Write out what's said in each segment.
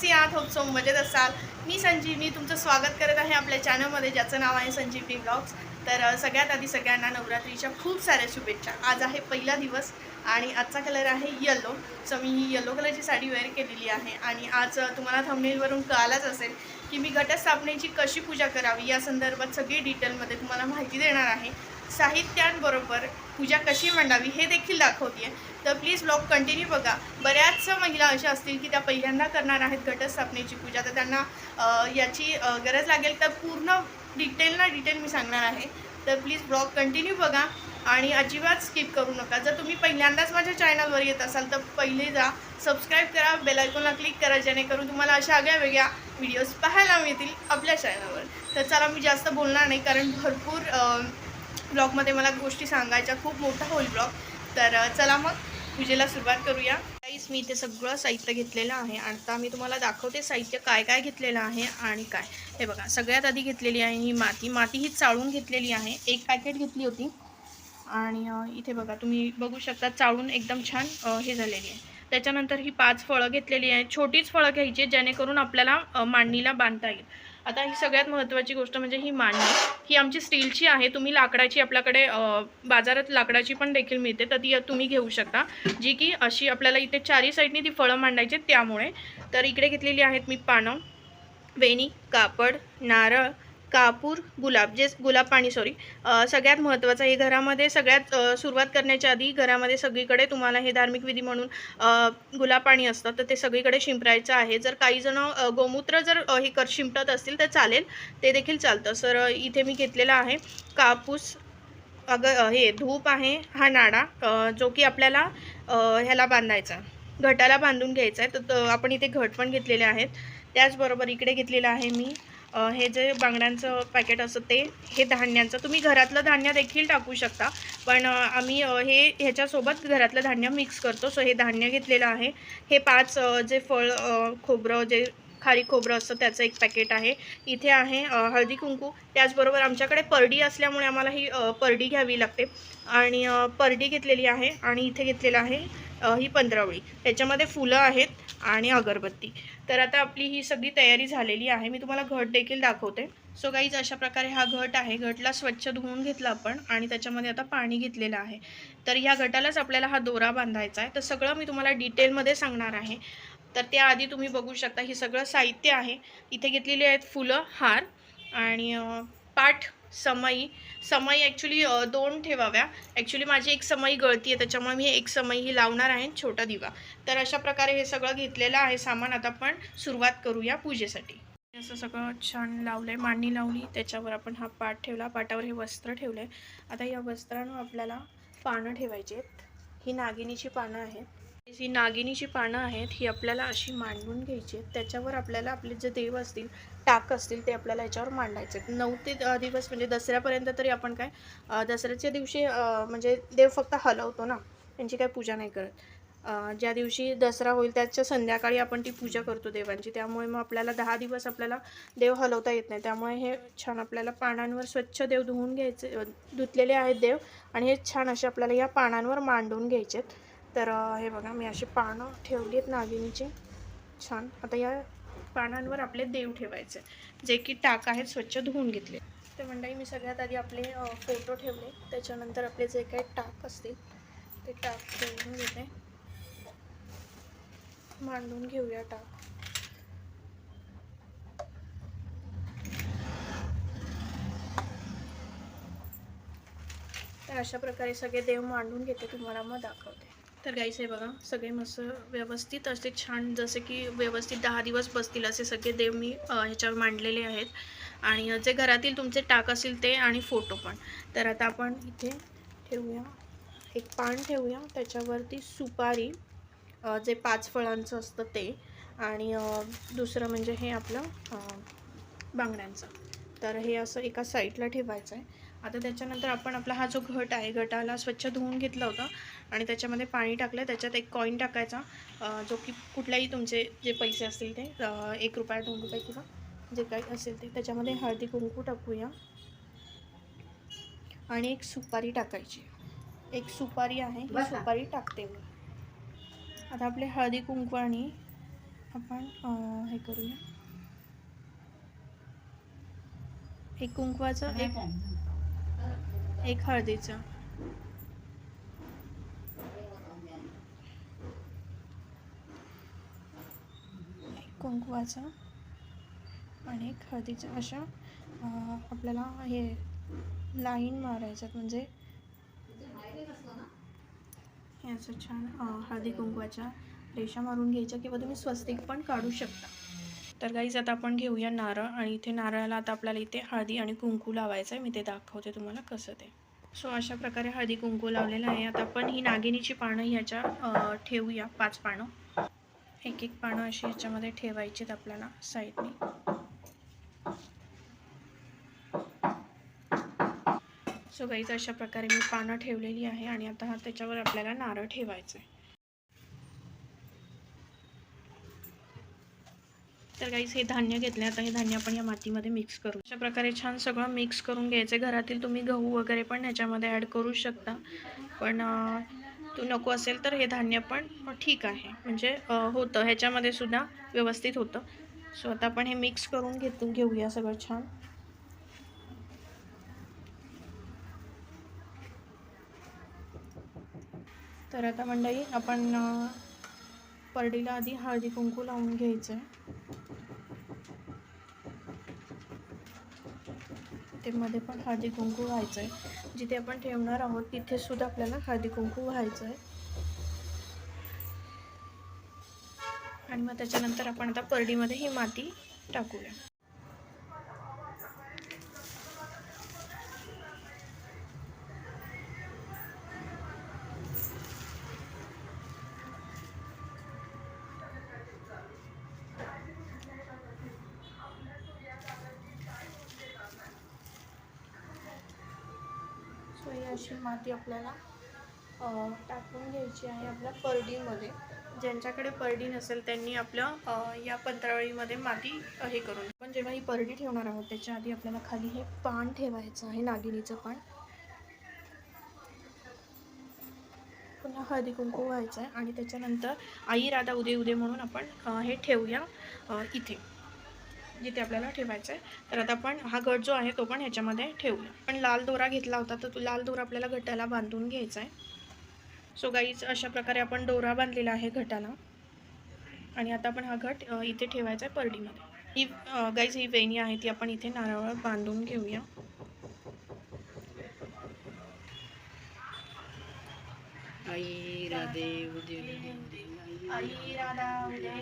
कसे आहात hope so मजेत असाल. मी संजीवनी तुमचं स्वागत करत आहे आपल्या चॅनलमध्ये ज्याचं नाव आहे संजीवनी ब्लॉग्स तर सगळ्यात आधी सगळ्यांना नवरात्रीच्या खूप साऱ्या शुभेच्छा. आज आहे पहिला दिवस आणि आजचा कलर आहे येलो सो मी ही येलो कलरची साडी वेअर केलेली आहे. आणि आज तुम्हाला थंबनेलवरून कळालाच असेल की मी घटस्थापनेची कशी पूजा करावी या संदर्भात सगळी डिटेलमध्ये तुम्हाला माहिती देणार आहे. साहित्यांबरोबर पूजा कशी मांडावी हे देखील दाखवते तर प्लीज ब्लॉग कंटिन्यू बघा. बऱ्याच महिला अशा असतील की त्या पहिल्यांदा करणार आहेत घटस्थापनेची पूजा. तर त्यांना याची गरज लागेल तर पूर्ण डिटेल ना डिटेल मी सांगणार आहे. तर प्लीज ब्लॉग कंटिन्यू बघा. आणि अजिबात स्किप करू नका. जर तुम्ही पहिल्यांदाच माझ्या चॅनलवर येत असाल तर पहिले जा. सबस्क्राईब करा बेलायकॉनला क्लिक करा जेणेकरून तुम्हाला अशा आगळ्या वेगळ्या व्हिडिओज पाहायला मिळतील आपल्या चॅनलवर तर चला मी जास्त बोलणार नाही कारण भरपूर ब्लॉगमध्ये मला गोष्टी सांगायच्या खूप मोठा होईल ब्लॉग तर चला मग पूजेला सुरुवात करूया. काहीच मी इथे सगळं साहित्य घेतलेलं आहे. आता मी तुम्हाला दाखवते साहित्य काय काय घेतलेलं आहे आणि काय. हे बघा सगळ्यात आधी घेतलेली आहे ही माती. माती ही चाळून घेतलेली आहे. एक पॅकेट घेतली होती. आणि इथे बघा तुम्ही बघू शकता चाळून एकदम छान हे झालेली आहे. त्याच्यानंतर ही पाच फळं घेतलेली आहे. छोटीच फळं घ्यायची जेणेकरून आपल्याला मांडणीला बांधता येईल. आता ही सगळ्यात महत्त्वाची गोष्ट म्हणजे ही मांडणी. ही आमची स्टीलची आहे. तुम्ही लाकडाची आपल्याकडे बाजारात लाकडाची पण देखील मिळते. तर ती तुम्ही घेऊ शकता. जी की अशी आपल्याला इथे चारी साईडनी ती फळं मांडायची त्यामुळे. तर इकडे घेतलेली आहेत मी पानं. वेणी कापड नारळ कापूर गुलाब जे गुलाब पाणी सॉरी सगळ्यात महत्त्वाचं हे घरामध्ये सगळ्यात सुरुवात करण्याच्या आधी घरामध्ये सगळीकडे तुम्हाला हे धार्मिक विधी म्हणून गुलाब पाणी असतं तर ते सगळीकडे शिंपरायचं आहे. जर काही जण गोमूत्र जर हे कर शिंपटत असतील तर चालेल ते देखील चालतं. सर इथे मी घेतलेलं आहे कापूस अगं हे धूप आहे हा नाडा जो की आपल्याला ह्याला बांधायचा घटाला बांधून घ्यायचा आहे तर आपण इथे घट पण घेतलेले आहेत. त्याचबरोबर इकडे घेतलेलं आहे मी हे जे बांगड्यांचं पॅकेट असतं ते हे धान्यांचं तुम्ही घरातलं धान्य देखील टाकू शकता. पण आम्ही हे ह्याच्यासोबत घरातलं धान्य मिक्स करतो. सो हे धान्य घेतलेलं आहे. हे पाच जे फळ खोबरं जे खारी खोबरं असतं त्याचं एक पॅकेट आहे. इथे आहे हळदी कुंकू. त्याचबरोबर आमच्याकडे परडी असल्यामुळे आम्हाला ही परडी घ्यावी लागते. आणि परडी घेतलेली आहे आणि इथे घेतलेलं आहे ही पंधरावळी. त्याच्यामध्ये फुलं आहेत. आणि अगरबत्ती. तर आता आपली ही सगळी तयारी झालेली आहे. मी तुम्हाला घट देखील दाखवते. सो गाईज अशा प्रकारे हा घट आहे. घटला स्वच्छ धुवून घेतला आपण आणि त्याच्यामध्ये आता पाणी घेतलेलं आहे. तर ह्या घटालाच आपल्याला हा दोरा बांधायचा आहे. तर सगळं मी तुम्हाला डिटेलमध्ये सांगणार आहे. तर त्याआधी तुम्ही बघू शकता हे सगळं साहित्य आहे. इथे घेतलेली आहेत फुलं हार आणि पाठ समई समई ॲक्च्युली दोन ठेवाव्या. ॲक्च्युली माझी एक समई गळती आहे त्याच्यामुळे मी एक समई ही लावणार आहे छोटा दिवा. तर अशा प्रकारे हे सगळं घेतलेलं आहे सामान. आता आपण सुरुवात करूया पूजेसाठी. असं सगळं छान लावलं आहे मांडणी लावली. त्याच्यावर आपण हा पाट ठेवला. पाटावर हे वस्त्र ठेवलं आहे आता या वस्त्रांवर आपल्याला पानं ठेवायची आहेत. ही नागिनीची पानं आहेत. जी नागिनीची पानं आहेत ही आपल्याला अशी मांडून घ्यायची आहेत. त्याच्यावर आपल्याला आपले जे देव असतील टाक असतील ते आपल्याला याच्यावर मांडायचे आहेत. नऊ ते दहा दिवस म्हणजे दसऱ्यापर्यंत तरी आपण काय दसऱ्याच्या दिवशी म्हणजे देव फक्त हलवतो ना त्यांची काय पूजा नाही करत. ज्या दिवशी दसरा होईल त्याच्या संध्याकाळी आपण ती पूजा करतो देवांची. त्यामुळे मग आपल्याला दहा दिवस आपल्याला देव हलवता येत नाही. त्यामुळे हे छान आपल्याला पानांवर स्वच्छ देव धुवून घ्यायचे धुतलेले आहेत देव. आणि हे छान असे आपल्याला या पानांवर मांडून घ्यायचे आहेत. तर हे बघा मी अशी पानं ठेवली आहेत नागिनीची. छान. आता या पानांवर आपले देव ठेवायचे जे की टाक आहेत स्वच्छ धुवून घेतले. तर मंडळी मी सगळ्यात आधी आपले फोटो ठेवले. त्याच्यानंतर आपले जे काही टाक असतील ते टाक ठेवून घेते. मांडून घेऊया टाक. तर अशा प्रकारे सगळे देव मांडून घेते तुम्हाला मग दाखवते. तर गाईस हे बघा सगळे मस्त व्यवस्थित असे छान जसे की व्यवस्थित दहा दिवस बसतील असे सगळे देव मी ह्याच्यावर मांडलेले आहेत. आणि जे घरातील तुमचे टाक असतील ते आणि फोटो पण. तर आता आपण इथे ठेवूया. एक पान ठेवूया. त्याच्यावरती सुपारी जे पाच फळांचं असतं ते. आणि दुसरं म्हणजे हे आपलं बांगड्यांचं. तर हे असं एका साईडला ठेवायचं आहे आता त्याच्यानंतर आपण आपला हा जो घट आहे घटाला स्वच्छ धुवून घेतला होता आणि त्याच्यामध्ये पाणी टाकलं त्याच्यात एक कॉईन टाकायचा जो की कुठल्याही तुमचे जे पैसे असतील ते एक रुपया दोन रुपये किंवा जे काही असेल ते. त्याच्यामध्ये हळदी कुंकू टाकूया. आणि एक सुपारी टाकायची. एक सुपारी आहे. सुपारी टाकते मी. आता आपले हळदी कुंकू आणि आपण हे करूया. एक कुंकवाचं एक एक हळदीचं. एक कुंकवाचं आणि एक हळदीचं. अशा आपल्याला हे लाईन मारायच्यात म्हणजे हे असं छान हळदी कुंकवाच्या रेषा मारून घ्यायच्या किंवा तुम्ही स्वस्तिक पण काढू शकता. तर गाईज आता आपण घेऊया नारळ आणि इथे नारळाला आता आपल्याला इथे हळदी आणि कुंकू लावायचं आहे. मी ते दाखवते तुम्हाला कसं ते. सो अशा प्रकारे हळदी कुंकू लावलेलं आहे. आता आपण ही नागिनीची पानं ह्याच्या ठेवूया. पाच पानं. एक एक पानं अशी ह्याच्यामध्ये ठेवायचीत आपल्याला साईडने सो गाईज अशा प्रकारे मी पानं ठेवलेली आहे आणि आता हा त्याच्यावर आपल्याला नारळ ठेवायचं आहे. तर काहीच हे धान्य घेतले आता हे धान्य आपण या मातीमध्ये मिक्स करू. अशा प्रकारे छान सगळं मिक्स करून घ्यायचं घरातील तुम्ही गहू वगैरे पण ह्याच्यामध्ये ॲड करू शकता. पण तू नको असेल तर हे धान्य पण ठीक आहे. म्हणजे होतं. ह्याच्यामध्ये सुद्धा व्यवस्थित होतं. सो आता आपण हे मिक्स करून घेतो घेऊया सगळं छान. तर आता मंडळी आपण परडीला आधी हळदी कुंकू लावून घ्यायचं. आहे ते मध्ये पण हळदी कुंकू व्हायचं आहे जिथे आपण ठेवणार आहोत तिथे सुद्धा आपल्याला हळदी कुंकू व्हायचं आहे आणि मग त्याच्यानंतर आपण आता परडीमध्ये ही माती टाकूया. अशी माती आपल्याला टाकून घ्यायची आहे आपल्या परडीमध्ये. ज्यांच्याकडे परडी नसेल त्यांनी आपलं या पंत्रावळीमध्ये माती हे करून. पण जेव्हा ही परडी ठेवणार आहोत त्याच्या आधी आपल्याला खाली हे पान ठेवायचं आहे नागिनीचं पान. पुन्हा हळदी कुंकू व्हायचं आहे आणि त्याच्यानंतर आई राधा उदे उदे म्हणून आपण हे ठेवूया इथे. जिथे आपल्याला ठेवायचं आहे तर आता आपण हा गट जो आहे तो पण ह्याच्यामध्ये ठेवूया. पण लाल दोरा घेतला होता तर तो लाल दोरा आपल्याला घटाला बांधून घ्यायचा आहे सो गाईच अशा प्रकारे आपण दोरा बांधलेला आहे घटाला आणि आता आपण हा घट इथे ठेवायचा आहे परडीमध्ये. ही गाईज ही वेणी आहे ती आपण इथे नारळावर बांधून घेऊया. आई राधे उदे आई राधा उदे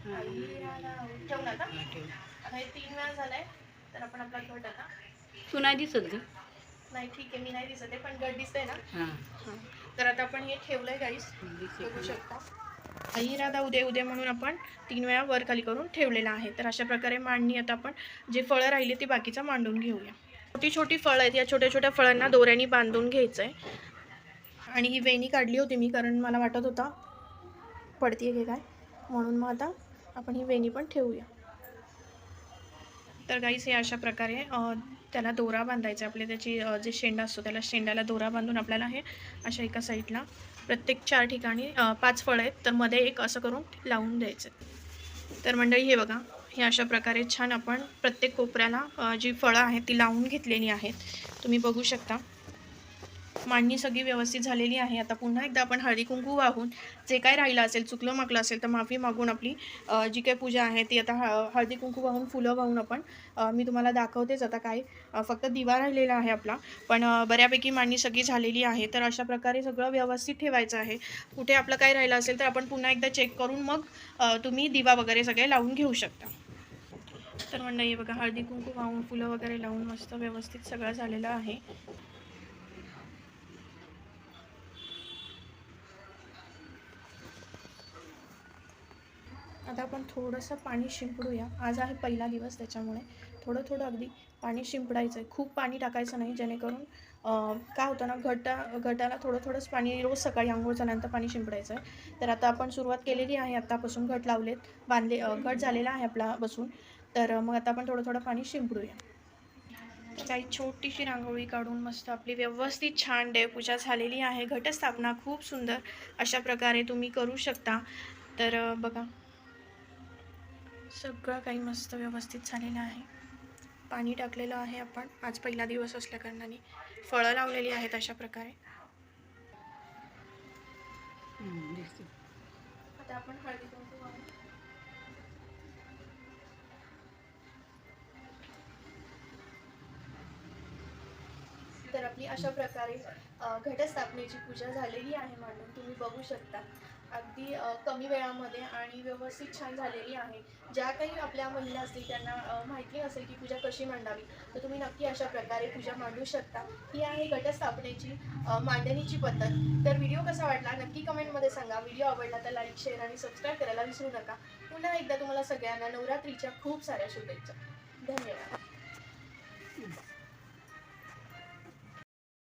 उदे आई राधा उदे ठेवला का हा, ठेव. आता हे तीन वेळा झालाय तर आपण आपला घट आता. तू नाही दिसत ग. नाही ठीक आहे मी नाही दिसत आहे पण घट दिसतंय ना? हा. तर आता आपण हे ठेवलंय गाईस बघू शकता. आई राधा उदे उदे म्हणून आपण तीन वेळा वर खाली करून ठेवलेला आहे. तर अशा प्रकारे मांडणी आता आपण जे फळं राहिली ती बाकीचं मांडून घेऊया. छोटी छोटी फळं आहेत. या छोट्या छोट्या फळांना दोऱ्याने बांधून घ्यायचं आहे आणि ही वेणी काढली होती मी कारण मला वाटत होता पडतीये की काय? म्हणून मग आता आपण ही वेणी पण ठेवूया. तर गाईस हे अशा प्रकारे त्याला दोरा बांधायचा आपले त्याची जे शेंडा असतो त्याला शेंड्याला दोरा बांधून आपल्याला हे अशा एका साईडला प्रत्येक चार ठिकाणी पाच फळं आहेत. तर मध्ये एक असं करून लावून द्यायचं तर मंडळी हे बघा हे अशा प्रकारे छान आपण प्रत्येक कोपऱ्याला जी फळं आहेत ती लावून घेतलेली आहेत. तुम्ही बघू शकता. मांडणी सगळी व्यवस्थित झालेली आहे. आता पुन्हा एकदा आपण हळदी कुंकू वाहून जे काय राहिलं असेल चुकलं मागलं असेल तर माफी मागून आपली जी काही पूजा आहे ती आता ह हळदी कुंकू वाहून फुलं वाहून आपण मी तुम्हाला दाखवतेच आता काय फक्त दिवा राहिलेला आहे आपला. पण बऱ्यापैकी मांडणी सगळी झालेली आहे. तर अशा प्रकारे सगळं व्यवस्थित ठेवायचं आहे. कुठे आपलं काय राहिलं असेल तर आपण पुन्हा एकदा चेक करून मग तुम्ही दिवा वगैरे सगळे लावून घेऊ शकता. तर मंडळी बघा हळदी कुंकू वाहून फुलं वगैरे लावून मस्त व्यवस्थित सगळं झालेलं आहे. आता आपण थोडंसं पाणी शिंपडूया. आज आहे पहिला दिवस त्याच्यामुळे. थोडं थोडं अगदी पाणी शिंपडायचं आहे खूप पाणी टाकायचं नाही जेणेकरून काय होतं ना घटा घटाला थोडं थोडंच पाणी रोज सकाळी आंघोळ झाल्यानंतर पाणी शिंपडायचं आहे तर आता आपण सुरुवात केलेली आहे. आत्तापासून घट लावलेत. बांधले घट झालेला आहे आपला बसून. तर मग आता आपण थोडं थोडं पाणी शिंपडूया. काही छोटीशी रांगोळी काढून मस्त आपली व्यवस्थित छान देवपूजा झालेली आहे. घटस्थापना खूप सुंदर अशा प्रकारे तुम्ही करू शकता. तर बघा. सगळं काही मस्त व्यवस्थित झालेलं आहे. पाणी टाकलेलं आहे आपण. आज पहिला दिवस असल्याकारणाने फळं लावलेली आहेत अशा प्रकारे. आता आपण हळदी आपली अशा प्रकारे घटस्थापनेची पूजा झालेली आहे मांडून तुम्ही बघू शकता. अगदी कमी वेळामध्ये आणि व्यवस्थित छान झालेली आहे. ज्या काही आपल्या महिला असतील त्यांना माहिती असेल की पूजा कशी मांडावी तर तुम्ही नक्की अशा प्रकारे पूजा मांडू शकता. ही आहे घटस्थापनेची मांडणीची पद्धत. तर व्हिडिओ कसा वाटला नक्की कमेंटमध्ये सांगा. व्हिडिओ आवडला तर लाईक शेअर आणि सबस्क्राईब करायला विसरू नका. पुन्हा एकदा तुम्हाला सगळ्यांना नवरात्रीच्या खूप साऱ्या शुभेच्छा. धन्यवाद.